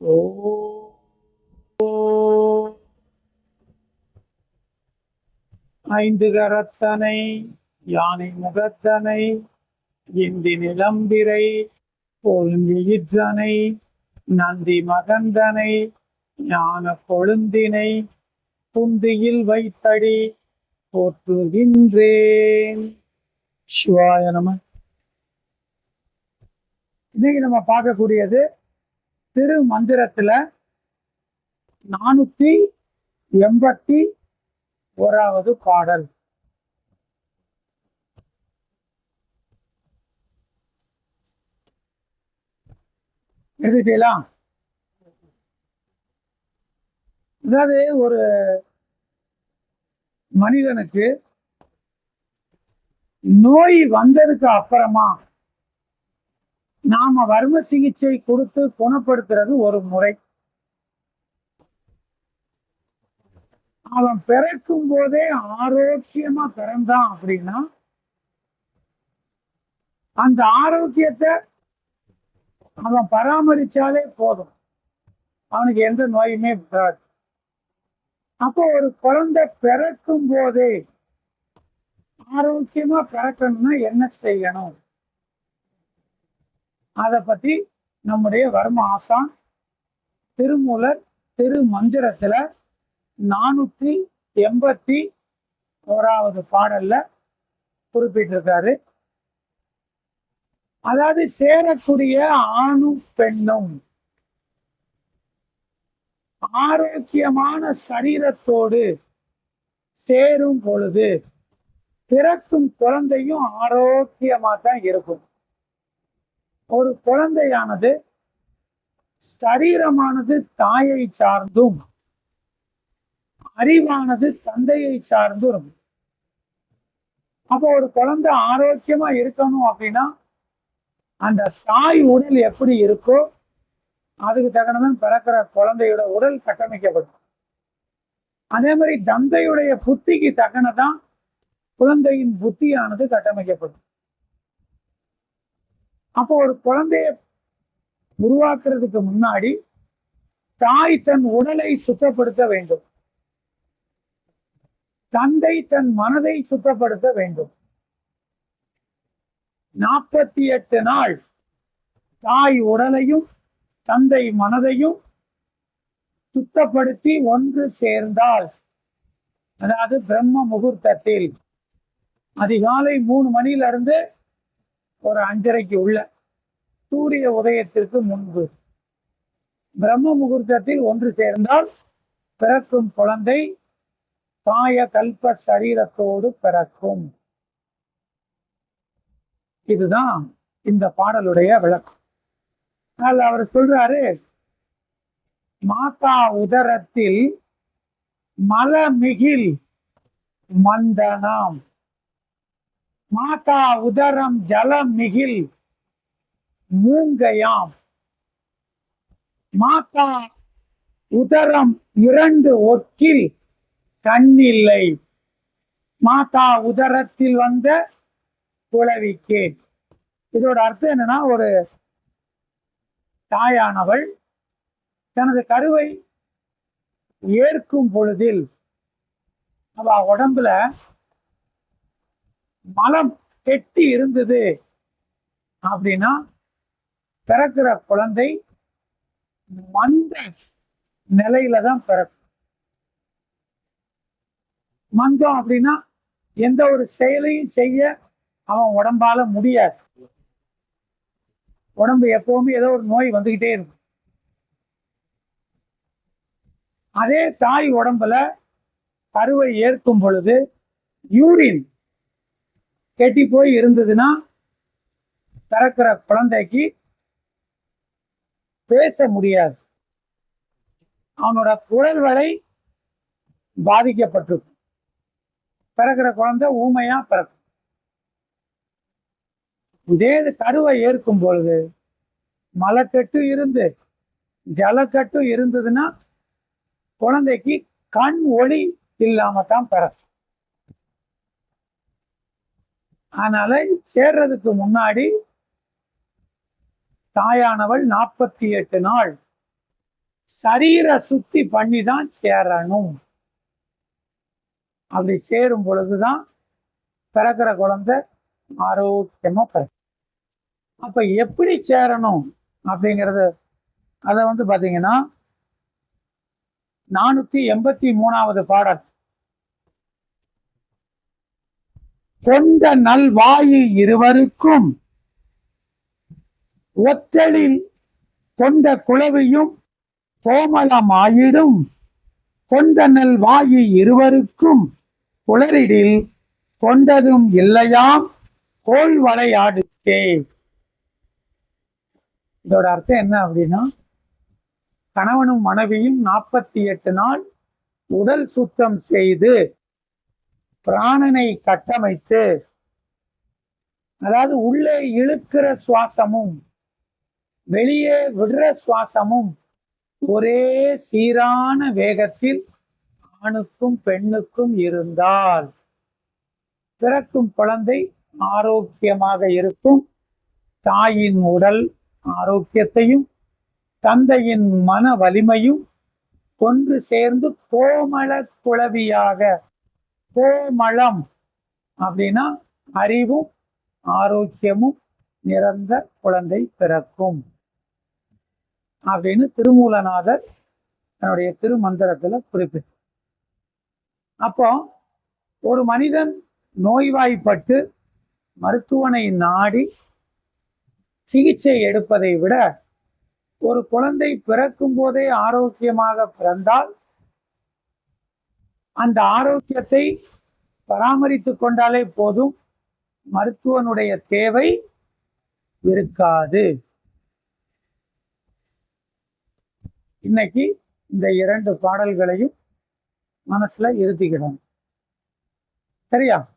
ஓ ஐந்து கரத்தனை யானை முகத்தனை இந்தி நிலம்பிரை பொழுந்தியிற்றனை நந்தி மகந்தனை ஞான கொழுந்தினை புந்தியில் வைத்தடி போற்றுகின்றேன். சிவாய நம. இன்னைக்கு நம்ம பார்க்கக்கூடியது திரு மந்திரத்துல நானூத்தி எண்பத்தி ஓராவது பாடல். எழுதிட்டீங்களா அதாவது ஒரு மனிதனுக்கு நோய் வந்ததுக்கு அப்புறமா நாம வர்ம சிகிச்சை கொடுத்து குணப்படுத்துறது ஒரு முறை. அவன் பிறக்கும் போதே ஆரோக்கியமா பிறந்தான் அப்படின்னா அந்த ஆரோக்கியத்தை அவன் பராமரிச்சாலே போதும். அவனுக்கு எந்த நோயுமே வராது. அப்போ ஒரு குழந்தை பிறக்கும் போதே ஆரோக்கியமா பிறக்கணும்னா என்ன செய்யணும்? அதை பத்தி நம்முடைய வர்ம ஆசான் திருமூலர் திரு மந்திரத்துல நானூத்தி எண்பத்தி ஓராவது பாடல்ல குறிப்பிட்டிருக்காரு. அதாவது சேரக்கூடிய ஆணும் பெண்ணும் ஆரோக்கியமான சரீரத்தோடு சேரும் பொழுது பிறக்கும் குழந்தையும் ஆரோக்கியமாக தான் இருக்கும். ஒரு குழந்தையானது சரீரமானது தாயை சார்ந்தும் அறிவானது தந்தையை சார்ந்தும். இருக்கும் அப்போ ஒரு குழந்தை ஆரோக்கியமா இருக்கணும் அப்படின்னா அந்த தாய் உடல் எப்படி இருக்கோ அதுக்கு தகனமும் பிறக்கிற குழந்தையோட உடல் கட்டமைக்கப்படும். அதே மாதிரி தந்தையுடைய புத்திக்கு தக்கனதான் குழந்தையின் புத்தியானது கட்டமைக்கப்படும். அப்போ ஒரு குழந்தைய உருவாக்குறதுக்கு முன்னாடி தாய் தன் உடலை சுத்தப்படுத்த வேண்டும். தந்தை தன் மனதை சுத்தப்படுத்த வேண்டும். நாற்பத்தி எட்டு நாள் தாய் உடலையும் தந்தை மனதையும் சுத்தப்படுத்தி ஒன்று சேர்ந்தால் அதாவது பிரம்ம முகூர்த்தத்தில் அதிகாலை மூணு மணியில இருந்து ஒரு அஞ்சரைக்கு உள்ள சூரிய உதயத்திற்கு முன்பு. பிரம்ம முகூர்த்தத்தில் ஒன்று சேர்ந்தால் பிறக்கும் குழந்தை காய கல்ப சரீரத்தோடு பிறக்கும். இதுதான் இந்த பாடலுடைய விளக்கம். அதில் அவர் சொல்றாரு மாதா உதரத்தில் மலமிகில் மந்தனாம். மாதா உதரம் ஜலம் மிகில் மூங்கையாம். மாதா உதரம் இரண்டு ஒற்றில் கண்ணில்லை மாதா உதரத்தில் வந்த குளவிக்கு இதோட அர்த்தம் என்னன்னா ஒரு தாயானவள் தனது கருவை ஏற்கும் பொழுதில் அவ உடம்புல மலம் கெட்டி இருந்தது. அப்படின்னா பிறக்கிற குழந்தை மந்த நிலையில தான் பிறக்கும். மந்தம் அப்படின்னா எந்த ஒரு செயலையும் செய்ய அவன் உடம்பால முடியாது. உடம்பு எப்பவுமே ஏதோ ஒரு நோய் வந்துகிட்டே இருக்கும். அதே தாய் உடம்புல கருவை ஏற்கும் பொழுது யூரின் கெட்டி போய் இருந்ததுன்னா பிறக்கிற குழந்தைக்கு பேச முடியாது. அவனோட குரல் வரை பாதிக்கப்பட்டிருக்கும். பிறக்கிற குழந்தை ஊமையா பிறக்கும். இதே கருவை ஏற்கும் பொழுது மலைக்கட்டு இருந்து ஜலக்கட்டு இருந்ததுன்னா குழந்தைக்கு கண் ஒளி இல்லாம தான் பிறக்கும். அதனால சேர்றதுக்கு முன்னாடி தாயானவள் நாற்பத்தி எட்டு நாள் சரீர சுத்தி பண்ணி தான் சேரணும். அப்படி சேரும் பொழுதுதான் பிறக்கிற குழந்தை ஆரோக்கியமா பிறக்கும். அப்ப எப்படி சேரணும் அப்படிங்கிறது அதை வந்து பாத்தீங்கன்னா நானூத்தி எண்பத்தி மூணாவது பாடல். கொண்ட நல்வாயு இருவருக்கும் ஒத்தலில் கொண்ட குளவியும் கோமலமாயிடும் கொண்ட நல் வாயு இருவருக்கும் குளரிடில் கொண்டதும் இல்லையாம். கோல் வளையாடுச்சே இதோட அர்த்தம் என்ன அப்படின்னா கணவனும் மனைவியும் நாற்பத்தி எட்டு நாள் உடல் சுத்தம் செய்து பிராணனை கட்டமைத்து அதாவது உள்ளே இழுக்கிற சுவாசமும் வெளியே விடுற சுவாசமும் ஒரே சீரான வேகத்தில் ஆணுக்கும் பெண்ணுக்கும் இருந்தால் பிறக்கும் குழந்தை ஆரோக்கியமாக இருக்கும். தாயின் உடல் ஆரோக்கியத்தையும் தந்தையின் மன வலிமையும் ஒன்று சேர்ந்து கோமள குழவியாக கோமளம் அப்படின்னா அறிவும் ஆரோக்கியமும் நிறந்த குழந்தை பிறக்கும். அப்படின்னு திருமூலநாதர் தன்னுடைய திருமந்திரத்துல குறிப்பிட்டு. அப்போ ஒரு மனிதன் நோய்வாய்ப்பட்டு மருத்துவனை நாடி சிகிச்சை எடுப்பதை விட ஒரு குழந்தை பிறக்கும் போதே ஆரோக்கியமாக பிறந்தால் அந்த ஆரோக்கியத்தை பராமரித்து கொண்டாலே போதும். மருத்துவனுடைய தேவை இருக்காது. இன்னைக்கு இந்த இரண்டு பாடல்களையும் மனசுல இருத்திக்கிடணும் சரியா?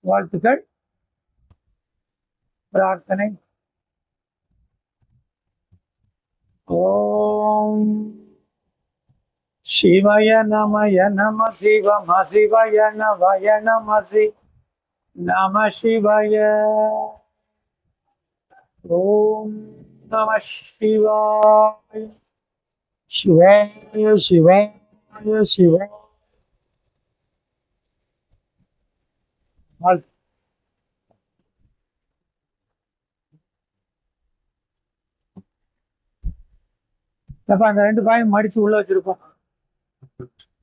வாழ்த்துக்கள். பிரார்த்தனை. ஓம் சிவய நமய நம சிவம சிவய நவய நமசி நம சிவய ஓம் நம சிவாய சிவாய சிவாய சிவாய அப்ப அந்த ரெண்டு பாயும் மடிச்சு உள்ள வச்சிருப்போம் Thank you.